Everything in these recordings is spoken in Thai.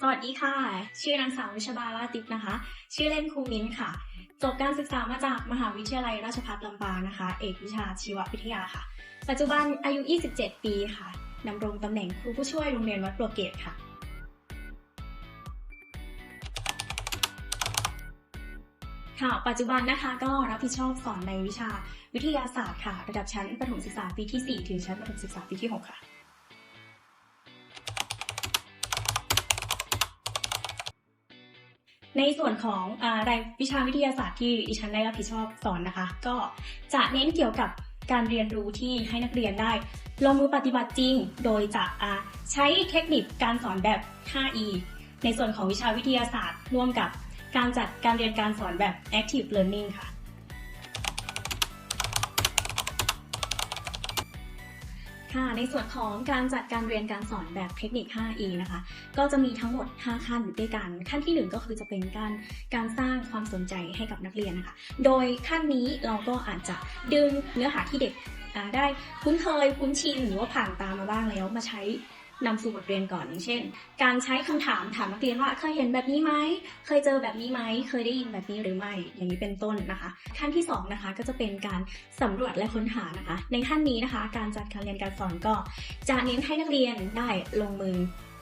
สวัสดีค่ะ ชื่อนางสาววิชบาลาติปนะคะ ชื่อเล่นครูมิ้นค่ะ จบการศึกษามาจากมหาวิทยาลัยราชภัฏลำปางนะคะ เอกวิชาชีววิทยาค่ะ ปัจจุบันอายุ 27 ปีค่ะดำรงตำแหน่งครูผู้ช่วยโรงเรียนวัดโปรเกตค่ะค่ะ ปัจจุบันนะคะก็รับผิดชอบสอนในวิชาวิทยาศาสตร์ค่ะ ระดับชั้นประถมศึกษาปีที่ 4 ถึงชั้นประถมศึกษาปีที่ 6 ค่ะ ในส่วนของรายวิชาวิทยาศาสตร์ที่ดิฉันได้รับผิดชอบสอนนะคะ ก็จะเน้นเกี่ยวกับการเรียนรู้ที่ให้นักเรียนได้ ลงมือปฏิบัติจริง โดยจะใช้เทคนิคการสอนแบบ 5E ในส่วนของวิชาวิทยาศาสตร์ ร่วมกับการจัดการเรียนการสอนแบบ active learning ค่ะ ค่ะ ในส่วนของการจัดการเรียนการสอนแบบเทคนิค 5E นะคะ ก็จะมีทั้งหมด 5 ขั้นด้วยกัน ขั้นที่ 1 ก็คือจะเป็นการการสร้างความสนใจให้กับนักเรียนนะคะ โดยขั้นนี้เราก็อาจจะดึงเนื้อหาที่เด็กได้คุ้นเคยคุ้นชินหรือว่าผ่านตามมาบ้างแล้วมาใช้ นำสู่บทเรียนก่อนอย่างเช่น การใช้คำถามถามนักเรียนว่าเคยเห็นแบบนี้ไหมเคยเจอแบบนี้ไหมเคยได้ยินแบบนี้หรือไม่อย่างนี้เป็นต้นนะคะ ขั้นที่สองนะคะก็จะเป็นการสำรวจและค้นหานะคะ ในขั้นนี้นะคะ การจัดการเรียนการสอนก็ จะเน้นให้นักเรียนได้ลงมือ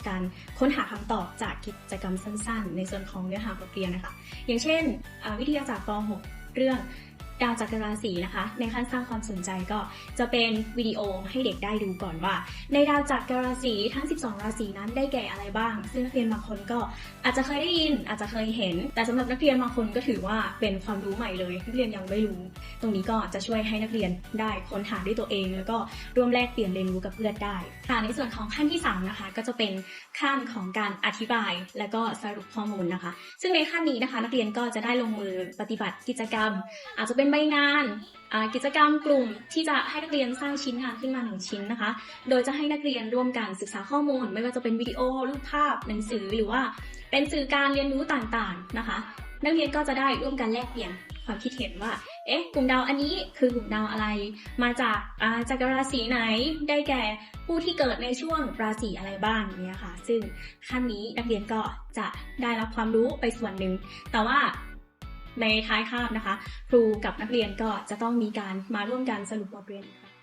การค้นหาคำตอบจากกิจกรรมสั้น ๆ ในส่วนของเนื้อหาบทเรียนนะคะ อย่างเช่น วิทยาศาสตร์ป .6 เรื่อง ดาวจักรราศีนะคะ ในขั้นสร้างความสนใจก็จะเป็นวิดีโอให้เด็กได้ดูก่อนว่า ในดาวจักรราศีทั้ง 12 ราศีนั้นได้แก่อะไรบ้าง ซึ่งนักเรียนบางคนก็อาจจะเคยได้ยินอาจจะเคยเห็น แต่สำหรับนักเรียนบางคนก็ถือว่าเป็นความรู้ใหม่เลย นักเรียนยังไม่รู้ ตรงนี้ก็จะช่วยให้นักเรียนได้ค้นหาด้วยตัวเอง แล้วก็ร่วมแลกเปลี่ยนเรียนรู้กับเพื่อนได้ค่ะในส่วนของขั้นที่สามนะคะก็จะเป็นขั้นของการอธิบาย และก็สรุปข้อมูลนะคะ ซึ่งในขั้นนี้นะคะ นักเรียนก็จะได้ลงมือปฏิบัติกิจกรรม อาจจะเป็น็นใบงานกิจกรรมกลุ่มที่จะให้นักเรียนสร้างชิ้นงานขึ้นมาหนึ่งชิ้นนะคะ โดยจะให้นักเรียนร่วมกันศึกษาข้อมูล ไม่ว่าจะเป็นวิดีโอรูปภาพหนังสือหรือว่า เป็นสื่อการเรียนรู้ต่างๆนะคะ นักเรียนก็จะได้ร่วมกันแลกเปลี่ยนความคิดเห็นว่า เอ๊ะ กลุ่มดาวอันนี้คือกลุ่มดาวอะไร มาจากาจากราศีไหน ได้แก่ผู้ที่เกิดในช่วงราศีอะไรบ้างเนี่ยค่ะ ซึ่งขั้นนี้นักเรียนก็จะได้รับความรู้ไปส่วนหนึ่ง แต่ว่า ในท้ายคาบนะคะ ครูกับนักเรียนก็จะต้องมีการมาร่วมกันสรุปบทเรียนค่ะ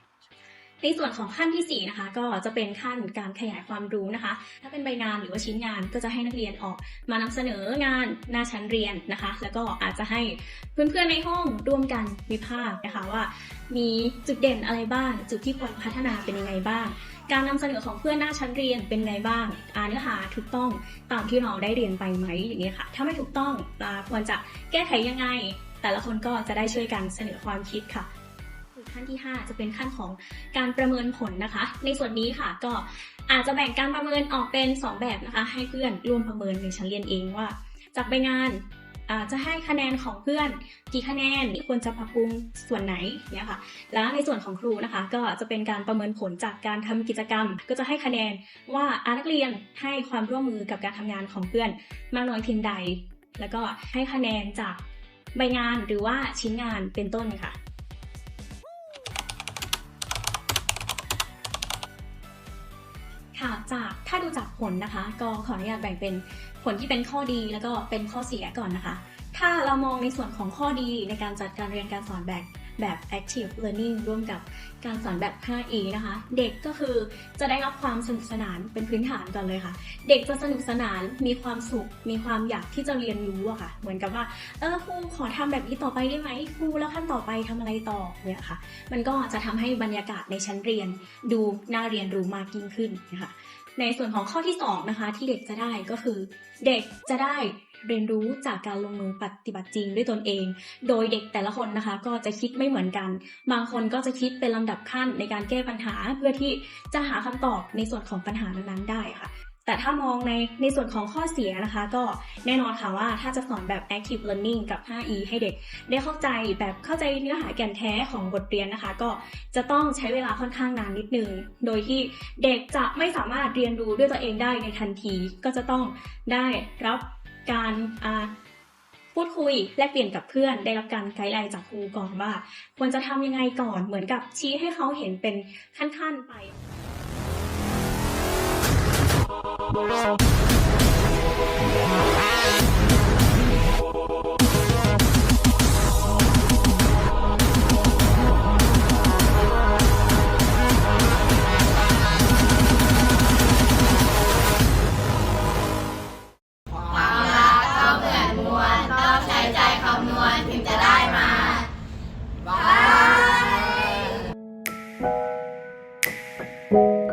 ในส่วนของขั้นที่4นะคะก็จะเป็นขั้นการขยายความรู้นะคะ ถ้าเป็นใบงานหรือว่าชิ้นงานก็จะให้นักเรียนออกมานำเสนองานหน้าชั้นเรียนนะคะ แล้วก็อาจจะให้เพื่อนๆในห้องร่วมกันวิพากษ์นะคะว่า มีจุดเด่นอะไรบ้าง จุดที่ควรพัฒนาเป็นยังไงบ้าง การนำเสนอของเพื่อนหน้าชั้นเรียนเป็นไงบ้างอ่าเนื้อหาถูกต้องตามที่เราได้เรียนไปไหมอย่างนี้ค่ะ ถ้าไม่ถูกต้องอ่าควรจะแก้ไขยังไง แต่ละคนก็จะได้ช่วยกันเสนอความคิดค่ะขั้นที่ 5 จะเป็นขั้นของการประเมินผลนะคะ ในส่วนนี้ค่ะก็อาจจะแบ่งการประเมินออกเป็น 2 แบบนะคะ ให้เพื่อนร่วมประเมินในชั้นเรียนเองว่าจากใบงาน จะให้คะแนนของเพื่อนกี่คะแนนควรจะปรับปรุงส่วนไหนเนี่ยค่ะ แล้วในส่วนของครูนะคะ ก็จะเป็นการประเมินผลจากการทำกิจกรรม ก็จะให้คะแนนว่าอานักเรียนให้ความร่วมมือกับการทำงานของเพื่อนมากน้อยเพียงใด แล้วก็ให้คะแนนจากใบงานหรือว่าชิ้นงานเป็นต้นค่ะ จากถ้าดูจากผลนะคะ ก็ขออนุญาตแบ่งเป็นผลที่เป็นข้อดีแล้วก็เป็นข้อเสียก่อนนะคะ ถ้าเรามองในส่วนของข้อดีในการจัดการเรียนการสอนแบบแบบ active learning ร่วมกับการสอนแบบ 5E นะคะ เด็กก็คือจะได้รับความสนุกสนานเป็นพื้นฐานก่อนเลยค่ะ เด็กจะสนุกสนานมีความสุข มีความอยากที่จะเรียนรู้อะค่ะ เหมือนกับว่า เออครูขอทำแบบนี้ต่อไปได้ไหมครูแล้วขั้นต่อไปทำอะไรต่อเนี่ยค่ะ มันก็จะทำให้บรรยากาศในชั้นเรียนดูน่าเรียนรู้มากยิ่งขึ้นนะคะ ในส่วนของข้อที่2นะคะที่เด็กจะได้ก็คือ เด็กจะได้เรียนรู้จากการลงมือปฏิบัติจริงด้วยตนเอง โดยเด็กแต่ละคนนะคะ ก็จะคิดไม่เหมือนกัน บางคนก็จะคิดเป็นลำดับขั้นในการแก้ปัญหา เพื่อที่จะหาคำตอบในส่วนของปัญหานั้นๆได้ค่ะ แต่ถ้ามองในในส่วนของข้อเสียนะคะ ก็แน่นอนค่ะว่าถ้าจะสอนแบบ active learning กับ 5E ให้เด็ก ได้เข้าใจแบบเข้าใจเนื้อหาแก่นแท้ของบทเรียนนะคะ ก็จะต้องใช้เวลาค่อนข้างนานนิดนึง โดยที่เด็กจะไม่สามารถเรียนรู้ด้วยตัวเองได้ในทันที ก็จะต้องได้รับการพูดคุยแลกเปลี่ยนกับเพื่อนได้รับการไกด์ไลน์จากครูก่อนว่า ควรจะทำยังไงก่อนเหมือนกับชี้ให้เขาเห็นเป็นขั้นๆไป ความรักต้องเกิดมวลต้องใช้ใจคำนวณถึงจะได้มาบาย Thank you.